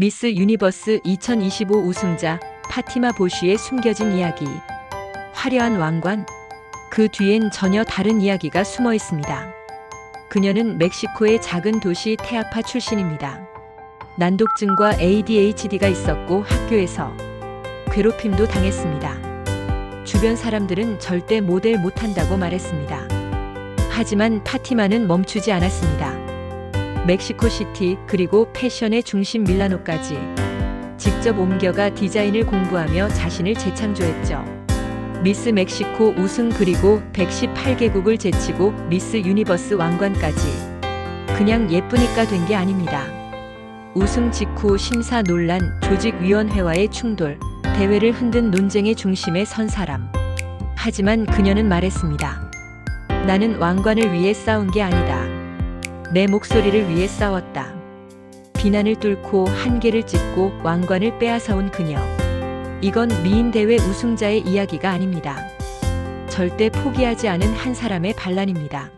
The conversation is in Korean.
미스 유니버스 2025 우승자 파티마 보쉬의 숨겨진 이야기. 화려한 왕관. 그 뒤엔 전혀 다른 이야기가 숨어 있습니다. 그녀는 멕시코의 작은 도시 테아파 출신입니다. 난독증과 ADHD가 있었고 학교에서 괴롭힘도 당했습니다. 주변 사람들은 절대 모델 못한다고 말했습니다. 하지만 파티마는 멈추지 않았습니다. 멕시코시티 그리고 패션의 중심 밀라노까지 직접 옮겨가 디자인을 공부하며 자신을 재창조했죠. 미스 멕시코 우승 그리고 118개국을 제치고 미스 유니버스 왕冠까지 그냥 예쁘니까 된 게 아닙니다. 우승 직후 심사 논란, 조직위원회와의 충돌, 대회를 흔든 논쟁의 중심에 선 사람. 하지만 그녀는 말했습니다. 나는 왕관을 위해 싸운 게 아니다. 내 목소리를 위해 싸웠다. 비난을 뚫고 한계를 찢고 왕관을 빼앗아온 그녀. 이건 미인 대회 우승자의 이야기가 아닙니다. 절대 포기하지 않은 한 사람의 반란입니다.